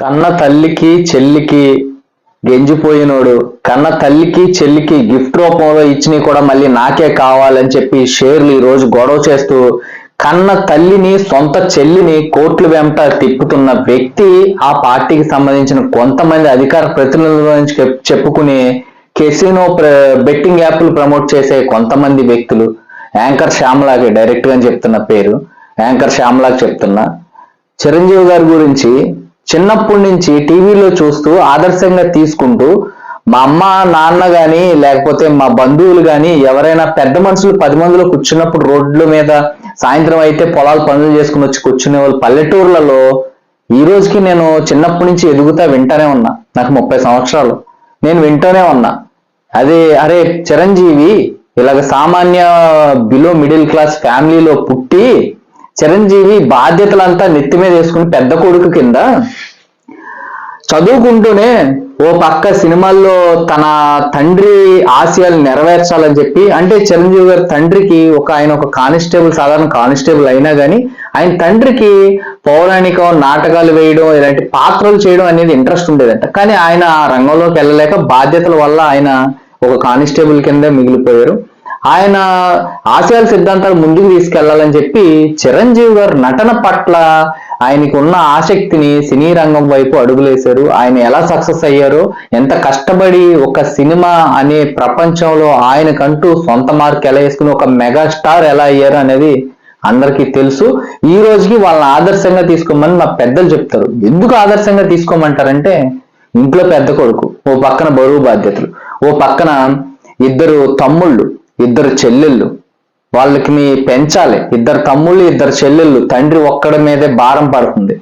కన్న తల్లికి చెల్లికి గెంజిపోయినోడు కన్న తల్లికి చెల్లికి గిఫ్ట్ రూపంలో ఇచ్చినవి కూడా మళ్ళీ నాకే కావాలని చెప్పి షేర్లు ఈ రోజు గొడవ చేస్తూ కన్న తల్లిని సొంత చెల్లిని కోర్టుల వెంట తిప్పుతున్న వ్యక్తి ఆ పార్టీకి సంబంధించిన కొంతమంది అధికార ప్రతినిధుల నుంచి చెప్- చెప్పుకుని కెసినో బెట్టింగ్ యాప్లు ప్రమోట్ చేసే కొంతమంది వ్యక్తులు. యాంకర్ శ్యామలాకి డైరెక్ట్గా చెప్తున్న పేరు. యాంకర్ శ్యామలాకి చెప్తున్నా. చిరంజీవి గారి గురించి చిన్నప్పటి నుంచి టీవీలో చూస్తూ ఆదర్శంగా తీసుకుంటూ మా అమ్మ నాన్న గాని లేకపోతే మా బంధువులు గాని ఎవరైనా పెద్ద మనుషులు పది మందిలో కూర్చున్నప్పుడు రోడ్ల మీద సాయంత్రం అయితే పొలాలు పనులు చేసుకుని వచ్చి కూర్చునే వాళ్ళు. పల్లెటూర్లలో ఈ రోజుకి నేను చిన్నప్పటి నుంచి ఎదుగుతా వింటానే ఉన్నా. నాకు ముప్పై సంవత్సరాలు. నేను వింటూనే ఉన్నా. అదే అరే చిరంజీవి ఇలాగ సామాన్య బిలో మిడిల్ క్లాస్ ఫ్యామిలీలో పుట్టి చిరంజీవి బాధ్యతలంతా నెత్తి మీద వేసుకుని పెద్ద కొడుకు కింద చదువుకుంటూనే ఓ పక్క సినిమాల్లో తన తండ్రి ఆశయాలు నెరవేర్చాలని చెప్పి అంటే చిరంజీవి గారి తండ్రికి ఒక ఆయన ఒక కానిస్టేబుల్ సాధారణ కానిస్టేబుల్ అయినా కానీ ఆయన తండ్రికి పౌరాణికం నాటకాలు వేయడం ఇలాంటి పాత్రలు చేయడం అనేది ఇంట్రెస్ట్ ఉండేదంట. కానీ ఆయన ఆ రంగంలోకి వెళ్ళలేక బాధ్యతల వల్ల ఆయన ఒక కానిస్టేబుల్ కింద మిగిలిపోయారు. ఆయన ఆశయాల సిద్ధాంతాలు ముందుకు తీసుకెళ్ళాలని చెప్పి చిరంజీవి గారు నటన పట్ల ఆయనకు ఉన్న ఆసక్తిని సినీ రంగం వైపు అడుగులేశారు. ఆయన ఎలా సక్సెస్ అయ్యారో ఎంత కష్టపడి ఒక సినిమా అనే ప్రపంచంలో ఆయనకంటూ సొంత మార్క్ ఎలా వేసుకుని ఒక మెగాస్టార్ ఎలా అయ్యారు అనేది అందరికీ తెలుసు. ఈ రోజుకి వాళ్ళని ఆదర్శంగా తీసుకోమని మా పెద్దలు చెప్తారు. ఎందుకు ఆదర్శంగా తీసుకోమంటారంటే ఇంట్లో పెద్ద కొడుకు ఓ పక్కన బరువు బాధ్యతలు ఓ పక్కన ఇద్దరు తమ్ముళ్ళు ఇద్దరు చెల్లెళ్ళు. వాళ్ళకి మీ పెంచాలి. ఇద్దరు తమ్ముళ్ళు ఇద్దరు చెల్లెళ్ళు. తండ్రి ఒక్కడి మీదే భారం పడుతుంది.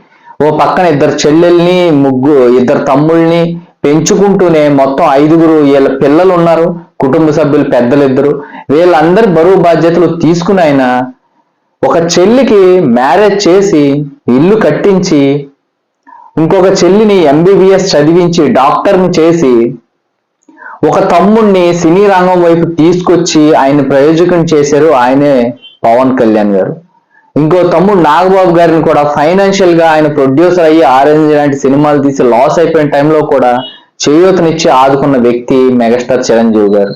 ఓ పక్కన ఇద్దరు చెల్లెల్ని ముగ్గు ఇద్దరు తమ్ముళ్ళని పెంచుకుంటూనే మొత్తం ఐదుగురు వీళ్ళ పిల్లలు ఉన్నారు. కుటుంబ సభ్యులు పెద్దలు ఇద్దరు వీళ్ళందరి బరువు బాధ్యతలు తీసుకుని ఆయన ఒక చెల్లికి మ్యారేజ్ చేసి ఇల్లు కట్టించి ఇంకొక చెల్లిని ఎంబీబీఎస్ చదివించి డాక్టర్ని చేసి ఒక తమ్ముణ్ణి సినీ రంగం వైపు తీసుకొచ్చి ఆయన ప్రయోజకం చేశారు ఆయనే పవన్ కళ్యాణ్ గారు. ఇంకో తమ్ముడు నాగబాబు గారిని కూడా ఫైనాన్షియల్గా ఆయన ప్రొడ్యూసర్ అయ్యి ఆరెంజ్ లాంటి సినిమాలు తీసి లాస్ అయిపోయిన టైంలో కూడా చేయూతనిచ్చి ఆదుకున్న వ్యక్తి మెగాస్టార్ చిరంజీవి గారు.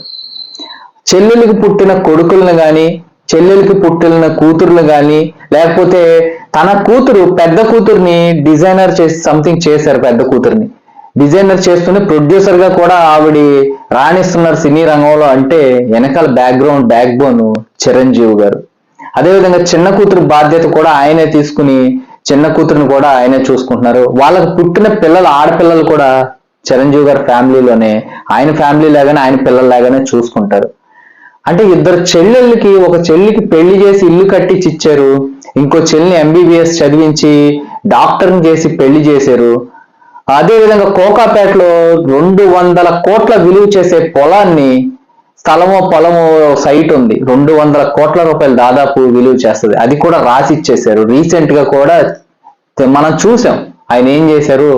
చెల్లెలికి పుట్టిన కొడుకులను గాని చెల్లెలికి పుట్టిన కూతుర్లు గాని లేకపోతే తన కూతురు పెద్ద కూతుర్ని డిజైనర్ చేసి సంథింగ్ చేశారు పెద్ద కూతుర్ని. డిజైనర్ చేస్తూనే ప్రొడ్యూసర్గా కూడా ఆవిడ రాణిస్తున్నారు సినీ రంగంలో అంటే వెనకాల బ్యాక్గ్రౌండ్ బ్యాక్ బోన్ చిరంజీవి గారు. అదేవిధంగా చిన్న కూతురు బాధ్యత కూడా ఆయనే తీసుకుని చిన్న కూతురుని కూడా ఆయనే చూసుకుంటున్నారు. వాళ్ళకు పుట్టిన పిల్లలు ఆడపిల్లలు కూడా చిరంజీవి గారి ఫ్యామిలీలోనే ఆయన ఫ్యామిలీ లాగానే ఆయన పిల్లల్లాగానే చూసుకుంటారు. అంటే ఇద్దరు చెల్లెళ్ళకి ఒక చెల్లికి పెళ్ళి చేసి ఇల్లు కట్టించి ఇచ్చారు. ఇంకో చెల్లిని ఎంబీబీఎస్ చదివించి డాక్టర్ని చేసి పెళ్ళి చేశారు. అదేవిధంగా కోకాపేటలో రెండు వందల కోట్ల విలువ చేసే పొలాన్ని స్థలమో పొలమో సైట్ ఉంది. రెండు వందల కోట్ల రూపాయలు దాదాపు విలువ చేస్తుంది. అది కూడా రాసి ఇచ్చేసారు రీసెంట్గా కూడా మనం చూసాం. ఆయన ఏం చేశారు?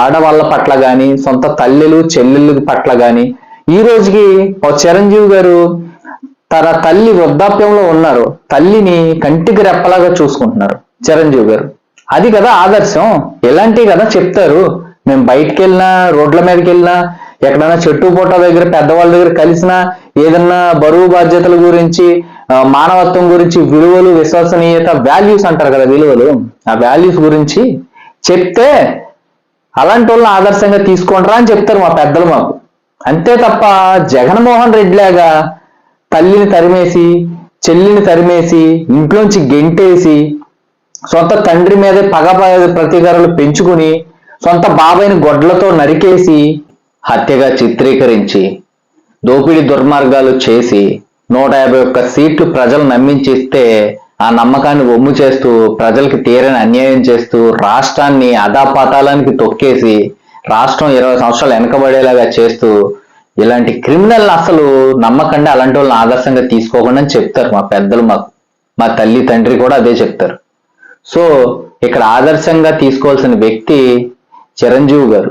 ఆడవాళ్ళ పట్ల గాని సొంత తల్లిలు చెల్లెళ్ళ పట్ల గాని. ఈ రోజుకి ఓ చిరంజీవి గారు తన తల్లి వృద్ధాప్యంలో ఉన్నారు. తల్లిని కంటికి రెప్పలాగా చూసుకుంటున్నారు. చిరంజీవి గారు. అది కదా ఆదర్శం. ఎలాంటివి కదా చెప్తారు. మేము బయటికి వెళ్ళినా రోడ్ల మీదకి వెళ్ళినా ఎక్కడైనా చెట్టు పూట దగ్గర పెద్దవాళ్ళ దగ్గర కలిసినా ఏదన్నా బరువు బాధ్యతల గురించి మానవత్వం గురించి విలువలు విశ్వసనీయత వాల్యూస్ అంటారు కదా విలువలు. ఆ వాల్యూస్ గురించి చెప్తే అలాంటి వాళ్ళని ఆదర్శంగా తీసుకుంటారా అని చెప్తారు మా పెద్దలు మాకు. అంతే తప్ప జగన్మోహన్ రెడ్డి లాగా తల్లిని తరిమేసి చెల్లిని తరిమేసి ఇంట్లోంచి గెంటేసి సొంత తండ్రి మీదే పగ ప్రతీకారాలు పెంచుకుని సొంత బాబాయిని గొడ్లతో నరికేసి హత్యగా చిత్రీకరించి దోపిడీ దుర్మార్గాలు చేసి నూట యాభై ఒక్క సీట్లు ప్రజలు నమ్మించిస్తే ఆ నమ్మకాన్ని ఒమ్ము చేస్తూ ప్రజలకి తీరని అన్యాయం చేస్తూ రాష్ట్రాన్ని అధాపాతాలానికి తొక్కేసి రాష్ట్రం ఇరవై సంవత్సరాలు వెనకబడేలాగా చేస్తూ ఇలాంటి క్రిమినల్ అసలు నమ్మకండి అలాంటి వాళ్ళని ఆదర్శంగా తీసుకోకుండా అని చెప్తారు మా పెద్దలు మాకు మా తల్లి తండ్రి కూడా అదే చెప్తారు. సో ఇక్కడ ఆదర్శంగా తీసుకోవాల్సిన వ్యక్తి చిరంజీవి గారు.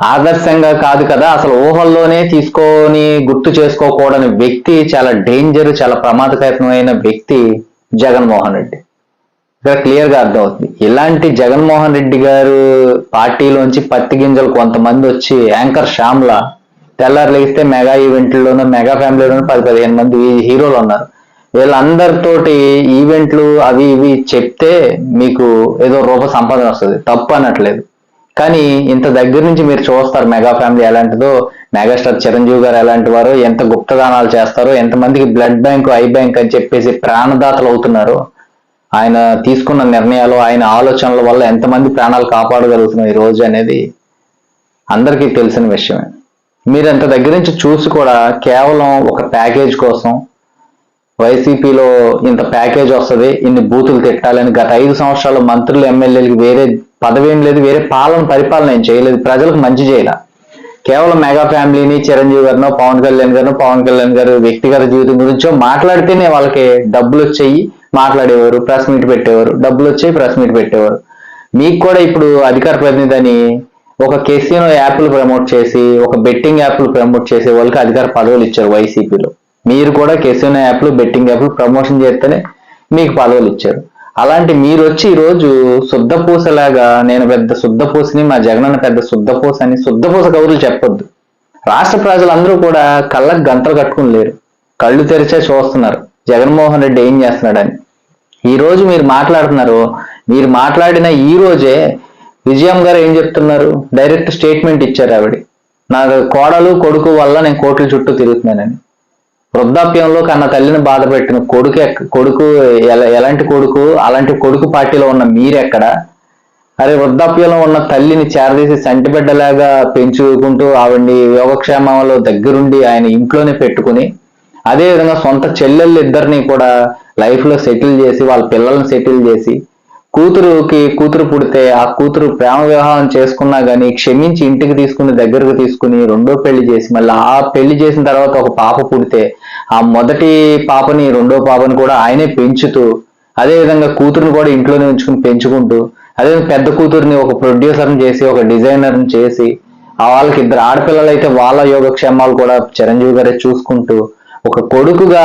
ఆదర్శంగా కాదు కదా అసలు ఊహల్లోనే తీసుకొని గుర్తు చేసుకోకూడని వ్యక్తి చాలా డేంజర్ చాలా ప్రమాదకరమైన వ్యక్తి జగన్మోహన్ రెడ్డి. ఇక్కడ క్లియర్గా అర్థమవుతుంది. ఇలాంటి జగన్మోహన్ రెడ్డి గారు పార్టీలోంచి పత్తి గింజలు కొంతమంది వచ్చి యాంకర్ శ్యామ్ల తెల్లారు లేస్తే మెగా ఈవెంట్లలోనూ మెగా ఫ్యామిలీలోనూ పది పదిహేను మంది హీరోలు ఉన్నారు. వీళ్ళందరితోటి ఈవెంట్లు అవి ఇవి చెప్తే మీకు ఏదో రూప సంపాదన వస్తుంది. తప్పు అనట్లేదు. కానీ ఇంత దగ్గర నుంచి మీరు చూస్తారు మెగా ఫ్యామిలీ ఎలాంటిదో మెగాస్టార్ చిరంజీవి గారు ఎలాంటి వారు ఎంత గుప్తదానాలు చేస్తారో ఎంతమందికి బ్లడ్ బ్యాంక్ ఐ బ్యాంక్ అని చెప్పేసి ప్రాణదాతలు అవుతున్నారు. ఆయన తీసుకున్న నిర్ణయాలు ఆయన ఆలోచనల వల్ల ఎంతమంది ప్రాణాలు కాపాడగలుగుతున్నాయి ఈ రోజు అనేది అందరికీ తెలిసిన విషయమే. మీరు అంత దగ్గర నుంచి చూసి కూడా కేవలం ఒక ప్యాకేజ్ కోసం వైసీపీలో ఇంత ప్యాకేజ్ వస్తుంది ఇన్ని బూతులు తిట్టాలని గత ఐదు సంవత్సరాలు మంత్రులు ఎమ్మెల్యేలకి వేరే పదవి ఏం లేదు వేరే పాలన పరిపాలన ఏం చేయలేదు ప్రజలకు మంచి చేయాల. కేవలం మెగా ఫ్యామిలీని చిరంజీవి గారినో పవన్ కళ్యాణ్ గారు పవన్ కళ్యాణ్ గారు వ్యక్తిగత జీవితం గురించో మాట్లాడితేనే వాళ్ళకి డబ్బులు వచ్చేయి మాట్లాడేవారు ప్రెస్ మీట్ పెట్టేవారు డబ్బులు వచ్చేవి ప్రెస్ మీట్ పెట్టేవారు. మీకు కూడా ఇప్పుడు అధికార ప్రతినిధి అని ఒక కెసినో యాప్లు ప్రమోట్ చేసి ఒక బెట్టింగ్ యాప్లు ప్రమోట్ చేసే వాళ్ళకి అధికార పదవులు ఇచ్చారు వైసీపీలో. మీరు కూడా కెసినో యాప్లు బెట్టింగ్ యాప్లు ప్రమోషన్ చేస్తేనే మీకు పదవులు ఇచ్చారు అలాంటి మీరు వచ్చి ఈరోజు రోజు శుద్ధపూసలాగా నేను పెద్ద శుద్ధపూసని మా జగనన్న పెద్ద శుద్ధపూస అని శుద్ధపూస కబుర్లు చెప్పొద్దు. రాష్ట్ర ప్రజలందరూ కూడా కళ్ళకు గంటలు కట్టుకుని లేరు. కళ్ళు తెరిచే చూస్తున్నారు. జగన్మోహన్ రెడ్డి ఏం చేస్తున్నాడని. ఈ రోజు మీరు మాట్లాడుతున్నారు. మీరు మాట్లాడిన ఈ రోజే విజయం గారు ఏం చెప్తున్నారు? డైరెక్ట్ స్టేట్మెంట్ ఇచ్చారు ఆవిడ. నా కోడలు కొడుకు వల్ల నేను కోట్ల చుట్టూ తిరుగుతున్నానని. వృద్ధాప్యంలో కన్న తల్లిని బాధ పెట్టిన కొడుకు ఎక్క- కొడుకు ఎలాంటి కొడుకు అలాంటి కొడుకు పార్టీలో ఉన్న మీరెక్కడ? అరే వృద్ధాప్యంలో ఉన్న తల్లిని చేరదీసి సంటిబిడ్డలాగా పెంచుకుంటూ ఆవిడ్ని యోగక్షేమంలో దగ్గరుండి ఆయన ఇంట్లోనే పెట్టుకుని అదేవిధంగా సొంత చెల్లెళ్ళు ఇద్దరిని కూడా లైఫ్లో సెటిల్ చేసి వాళ్ళ పిల్లల్ని సెటిల్ చేసి కూతురుకి కూతురు పుడితే ఆ కూతురు ప్రేమ వివాహం చేసుకున్నా గానీ క్షమించి ఇంటికి తీసుకుని దగ్గరకు తీసుకుని రెండో పెళ్ళి చేసి మళ్ళీ ఆ పెళ్ళి చేసిన తర్వాత ఒక పాప పుడితే ఆ మొదటి పాపని రెండో పాపని కూడా ఆయనే పెంచుతూ అదే విధంగా కూతురుని కూడా ఇంట్లోనే ఉంచుకుని పెంచుకుంటూ అదే పెద్ద కూతురుని ఒక ప్రొడ్యూసర్ని చేసి ఒక డిజైనర్ని చేసి ఆ వాళ్ళకి ఇద్దరు ఆడపిల్లలు అయితే వాళ్ళ యోగక్షేమాలు కూడా చిరంజీవి గారే చూసుకుంటూ ఒక కొడుకుగా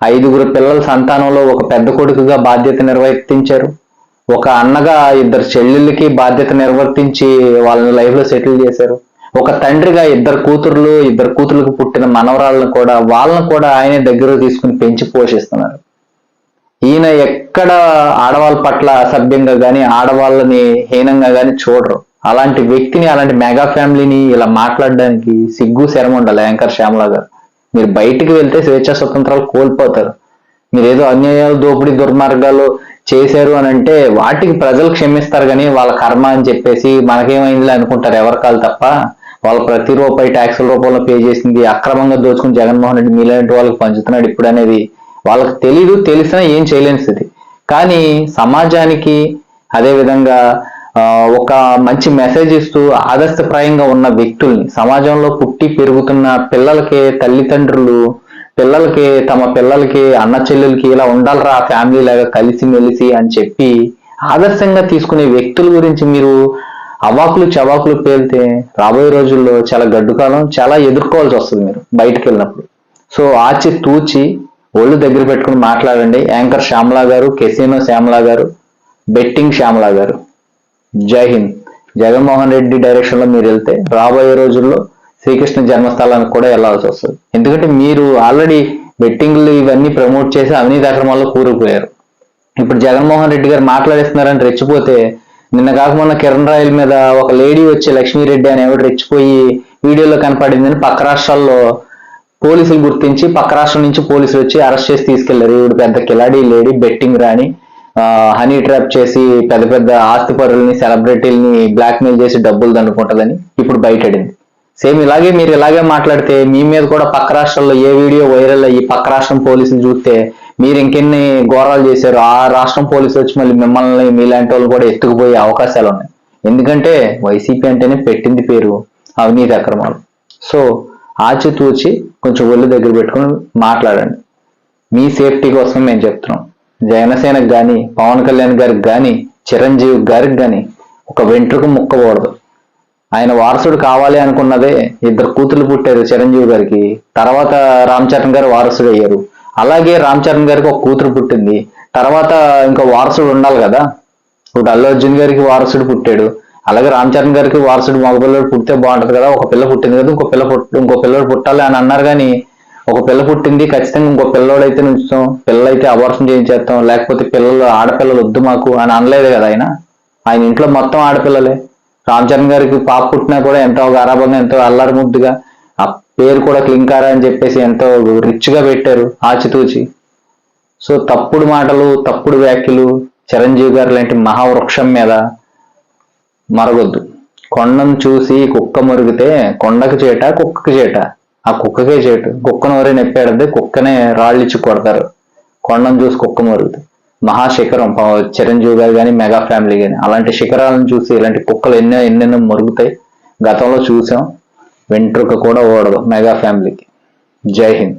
ఐదుగురు పిల్లల సంతానంలో ఒక పెద్ద కొడుకుగా బాధ్యత నిర్వర్తించారు. ఒక అన్నగా ఇద్దరు చెల్లెళ్ళకి బాధ్యత నిర్వర్తించి వాళ్ళని లైఫ్లో సెటిల్ చేశారు. ఒక తండ్రిగా ఇద్దరు కూతుర్లు ఇద్దరు కూతుర్లకు పుట్టిన మనవరాళ్ళను కూడా వాళ్ళని కూడా ఆయనే దగ్గర తీసుకుని పెంచి పోషిస్తున్నారు. ఈయన ఎక్కడ ఆడవాళ్ళ పట్ల అసభ్యంగా కానీ ఆడవాళ్ళని హీనంగా కానీ చూడరు. అలాంటి వ్యక్తిని అలాంటి మెగా ఫ్యామిలీని ఇలా మాట్లాడడానికి సిగ్గు శరం ఉండాలి. యాంకర్ శ్యామలా గారు. మీరు బయటికి వెళ్తే స్వేచ్ఛా స్వతంత్రాలు కోల్పోతారు. మీరు ఏదో అన్యాయాలు దోపిడీ దుర్మార్గాలు చేశారు అని అంటే వాటికి ప్రజలు క్షమిస్తారు కానీ వాళ్ళ కర్మ అని చెప్పేసి మనకేమైందిలే అనుకుంటారు ఎవరి కాదు తప్ప. వాళ్ళు ప్రతి రూపాయి ట్యాక్సుల రూపంలో పే చేసింది అక్రమంగా దోచుకుని జగన్మోహన్ రెడ్డి మీలాంటి వాళ్ళకి పంచుతున్నాడు ఇప్పుడు అనేది వాళ్ళకి తెలీదు తెలిసినా ఏం చేయలేని స్థితి. కానీ సమాజానికి అదేవిధంగా ఒక మంచి మెసేజ్ ఇస్తూ ఆదర్శప్రాయంగా ఉన్న వ్యక్తుల్ని సమాజంలో పుట్టి పెరుగుతున్న పిల్లలకి తల్లిదండ్రులు పిల్లలకి తమ పిల్లలకి అన్న చెల్లెలకి ఇలా ఉండాలిరా ఫ్యామిలీ లాగా కలిసి మెలిసి అని చెప్పి ఆదర్శంగా తీసుకునే వ్యక్తుల గురించి మీరు అవాకులు చవాకులు పేలితే రాబోయే రోజుల్లో చాలా గడ్డుకాలం చాలా ఎదుర్కోవాల్సి వస్తుంది మీరు బయటకు వెళ్ళినప్పుడు సో ఆచి తూచి ఒళ్ళు దగ్గర పెట్టుకుని మాట్లాడండి. యాంకర్ శ్యామలా గారు కెసినో శ్యామలా గారు బెట్టింగ్ శ్యామలా గారు. జై హింద్. జగన్మోహన్ రెడ్డి డైరెక్షన్లో మీరు వెళ్తే రాబోయే రోజుల్లో శ్రీకృష్ణ జన్మస్థలానికి కూడా వెళ్ళాల్సి వస్తుంది. ఎందుకంటే మీరు ఆల్రెడీ బెట్టింగ్లు ఇవన్నీ ప్రమోట్ చేసి అవినీతి అక్రమాల్లో కూరుకుపోయారు. ఇప్పుడు జగన్మోహన్ రెడ్డి గారు మాట్లాడేస్తున్నారని రెచ్చిపోతే నిన్న కాకమున్న కిరణ్ రాయల్ మీద ఒక లేడీ వచ్చి లక్ష్మీరెడ్డి అని ఎవరు రెచ్చిపోయి వీడియోలో కనపడిందని పక్క రాష్ట్రాల్లో పోలీసులు గుర్తించి పక్క రాష్ట్రం నుంచి పోలీసులు వచ్చి అరెస్ట్ చేసి తీసుకెళ్ళారు. ఇప్పుడు పెద్ద కిలాడీ lady betting Rani honey trap చేసి పెద్ద పెద్ద ఆస్తిపరుల్ని సెలబ్రిటీల్ని బ్లాక్మెయిల్ చేసి డబ్బులు దండుకుంటుందని ఇప్పుడు బయటడింది సేమ్ ఇలాగే మీరు ఇలాగే మాట్లాడితే మీ మీద కూడా పక్క రాష్ట్రాల్లో ఏ వీడియో వైరల్ అయ్యి పక్క రాష్ట్రం పోలీసులు చూస్తే మీరు ఇంకెన్ని ఘోరాలు చేశారు? ఆ రాష్ట్రం పోలీసులు వచ్చి మళ్ళీ మిమ్మల్ని మీలాంటి వాళ్ళు కూడా ఎత్తుకుపోయే అవకాశాలు ఉన్నాయి. ఎందుకంటే వైసీపీ అంటేనే పెట్టింది పేరు అవినీతి అక్రమాలు. సో ఆచితూచి కొంచెం ఒళ్ళు దగ్గర పెట్టుకుని మాట్లాడండి. మీ సేఫ్టీ కోసం మేము చెప్తున్నాం. జనసేనకు కానీ పవన్ కళ్యాణ్ గారికి కానీ చిరంజీవి గారికి కానీ ఒక వెంట్రుకు ముక్కకూడదు. ఆయన వారసుడు కావాలి అనుకున్నదే ఇద్దరు కూతురు పుట్టారు చిరంజీవి గారికి. తర్వాత రామ్ చరణ్ గారు వారసుడు అయ్యారు. అలాగే రామ్ చరణ్ గారికి ఒక కూతురు పుట్టింది. తర్వాత ఇంకా వారసుడు ఉండాలి కదా. ఇప్పుడు అల్లు అర్జున్ గారికి వారసుడు పుట్టాడు. అలాగే రామ్ చరణ్ గారికి వారసుడు మగపిల్లడు పుట్టితే బాగుంటది కదా. ఒక పిల్ల పుట్టింది కదా ఇంకో పిల్ల పుట్టి ఇంకో పిల్లడు పుట్టాలి అని అన్నారు కానీ ఒక పిల్ల పుట్టింది ఖచ్చితంగా ఇంకో పిల్లోడు అయితే ఉంచుతాం పిల్లలైతే అబార్షన్ చేయించేస్తాం లేకపోతే పిల్లలు ఆడపిల్లలు వద్దు మాకు అని అనలేదు కదా ఆయన. ఆయన ఇంట్లో మొత్తం ఆడపిల్లలే. రామ్ చరణ్ గారికి పాప పుట్టినా కూడా ఎంతో గారాభంగా ఎంతో అల్లరి ముద్దుగా ఆ పేరు కూడా క్లింకారా అని చెప్పేసి ఎంతో రిచ్గా పెట్టారు ఆచితూచి. సో తప్పుడు మాటలు తప్పుడు వ్యాఖ్యలు చిరంజీవి గారు లాంటి మహావృక్షం మీద మరగొద్దు. కొండను చూసి కుక్క మురిగితే కొండకు చేట కుక్కకి చేట. ఆ కుక్కకే చేటు. కుక్కను ఎవరైనా నెప్పాడదే కుక్కనే రాళ్ళిచ్చి కొడతారు. కొండను చూసి కుక్క మురుగుతుంది మహాశిఖరం చిరంజీవి గారు కానీ మెగా ఫ్యామిలీ కానీ అలాంటి శిఖరాలను చూసి ఇలాంటి కుక్కలు ఎన్నో ఎన్నెన్నో మురుగుతాయి. గతంలో చూసాం. వెంట్రుక కూడా ఓడదు మెగా ఫ్యామిలీకి. జై హింద్.